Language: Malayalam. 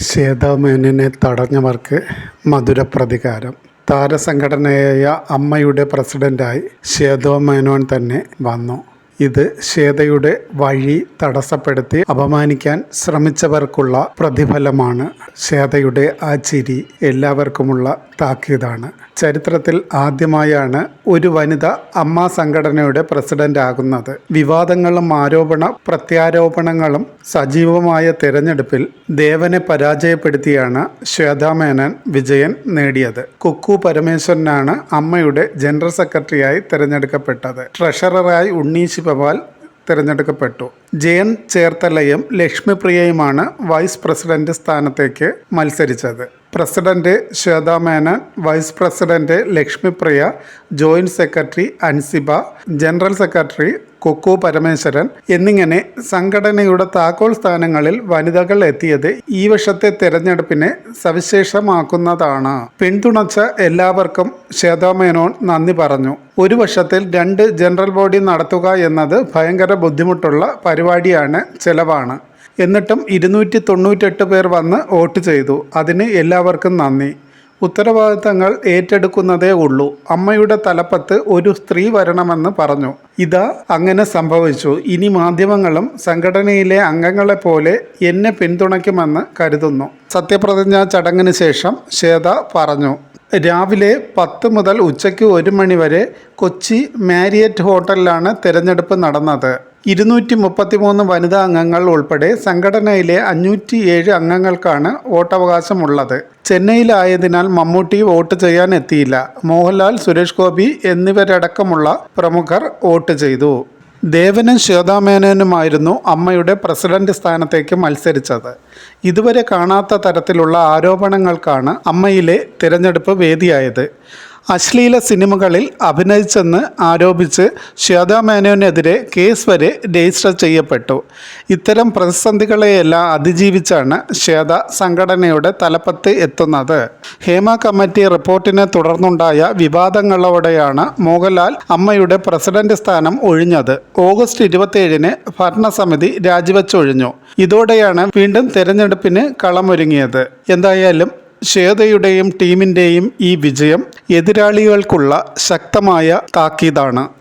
ശ്വേതാമേനനെ തടഞ്ഞവർക്ക് മധുരപ്രതികാരം. താരസംഘടനയായ അമ്മയുടെ പ്രസിഡന്റായി ശ്വേതോ മേനോൻ തന്നെ വന്നു. ഇത് ശ്വേതയുടെ വഴി തടസ്സപ്പെടുത്തി അപമാനിക്കാൻ ശ്രമിച്ചവർക്കുള്ള പ്രതിഫലമാണ്. ശ്വേതയുടെ ആ ചിരി എല്ലാവർക്കുമുള്ള താക്കീതാണ്. ചരിത്രത്തിൽ ആദ്യമായാണ് ഒരു വനിത അമ്മ സംഘടനയുടെ പ്രസിഡന്റ് ആകുന്നത്. വിവാദങ്ങളും ആരോപണ പ്രത്യാരോപണങ്ങളും സജീവമായ തെരഞ്ഞെടുപ്പിൽ ദേവനെ പരാജയപ്പെടുത്തിയാണ് ശ്വേതാ മേനൻ വിജയൻ നേടിയത്. കുക്കു പരമേശ്വരനാണ് അമ്മയുടെ ജനറൽ സെക്രട്ടറിയായി തിരഞ്ഞെടുക്കപ്പെട്ടത്. ട്രഷററായി ഉണ്ണീശി പവാൽ തിരഞ്ഞെടുക്കപ്പെട്ടു. ജയൻ ചേർത്തലയും ലക്ഷ്മിപ്രിയയുമാണ് വൈസ് പ്രസിഡന്റ് സ്ഥാനത്തേക്ക് മത്സരിച്ചത്. President Shweta Menon vice president Lakshmipriya joint secretary Ansiba general secretary Kukku Parameswaran എന്നിങ്ങനെ സംഘടനയുടെ താക്കോൽ സ്ഥാനങ്ങളിൽ വനിതകൾ എത്തിയത് ഈ വർഷത്തെ തെരഞ്ഞെടുപ്പിനെ സവിശേഷമാക്കുന്നതാണ്. പിന്തുണച്ച എല്ലാവർക്കും ശ്വേതാമേനോൻ നന്ദി പറഞ്ഞു. ഒരു വർഷത്തിൽ രണ്ട് ജനറൽ ബോഡി നടത്തുക എന്നത് ഭയങ്കര ബുദ്ധിമുട്ടുള്ള പരിപാടിയാണ് ചെലവാണ്. എന്നിട്ടും ഇരുന്നൂറ്റി തൊണ്ണൂറ്റെട്ട് പേർ വന്ന് വോട്ട് ചെയ്തു. അതിന് എല്ലാവർക്കും നന്ദി. ഉത്തരവാദിത്തങ്ങൾ ഏറ്റെടുക്കുന്നതേ ഉള്ളൂ. അമ്മയുടെ തലപ്പത്ത് ഒരു സ്ത്രീ വരണമെന്ന് പറഞ്ഞു. ഇതാ അങ്ങനെ സംഭവിച്ചു. ഇനി മാധ്യമങ്ങളും സംഘടനയിലെ അംഗങ്ങളെപ്പോലെ എന്നെ പിന്തുണയ്ക്കുമെന്ന് കരുതുന്നു. സത്യപ്രതിജ്ഞാ ചടങ്ങിന് ശേഷം ശ്വേത പറഞ്ഞു. രാവിലെ പത്ത് മുതൽ ഉച്ചയ്ക്ക് ഒരു മണി വരെ കൊച്ചി മാരിയറ്റ് ഹോട്ടലിലാണ് തിരഞ്ഞെടുപ്പ് നടന്നത്. ഇരുന്നൂറ്റി മുപ്പത്തിമൂന്ന് വനിതാ അംഗങ്ങൾ ഉൾപ്പെടെ സംഘടനയിലെ അഞ്ഞൂറ്റി ഏഴ് അംഗങ്ങൾക്കാണ് വോട്ടവകാശമുള്ളത്. ചെന്നൈയിലായതിനാൽ മമ്മൂട്ടി വോട്ട് ചെയ്യാൻ എത്തിയില്ല മോഹൻലാൽ സുരേഷ് ഗോപി എന്നിവരടക്കമുള്ള പ്രമുഖർ വോട്ട് ചെയ്തു. ദേവനും ശ്വേതാമേനോനുമായിരുന്നു അമ്മയുടെ പ്രസിഡന്റ് സ്ഥാനത്തേക്ക് മത്സരിച്ചത്. ഇതുവരെ കാണാത്ത തരത്തിലുള്ള ആരോപണങ്ങൾക്കാണ് അമ്മയിലെ തിരഞ്ഞെടുപ്പ് വേദിയായത്. അശ്ലീല സിനിമകളിൽ അഭിനയിച്ചെന്ന് ആരോപിച്ച് ശ്വേതാ മേനോനെതിരെ കേസ് വരെ രജിസ്റ്റർ ചെയ്യപ്പെട്ടു. ഇത്തരം പ്രതിസന്ധികളെയെല്ലാം അതിജീവിച്ചാണ് ശ്വേത സംഘടനയുടെ തലപ്പത്ത് എത്തുന്നത്. ഹേമ കമ്മിറ്റി റിപ്പോർട്ടിനെ തുടർന്നുണ്ടായ വിവാദങ്ങളോടെയാണ് മോഹൻലാൽ അമ്മയുടെ പ്രസിഡന്റ് സ്ഥാനം ഒഴിഞ്ഞത്. ഓഗസ്റ്റ് ഇരുപത്തിയേഴിന് ഭരണസമിതി രാജിവെച്ചൊഴിഞ്ഞു. ഇതോടെയാണ് വീണ്ടും തെരഞ്ഞെടുപ്പിന് കളമൊരുങ്ങിയത്. എന്തായാലും ശ്വേതയുടെയും ടീമിന്റെയും ഈ വിജയം എതിരാളികൾക്കുള്ള ശക്തമായ താക്കീതാണ്.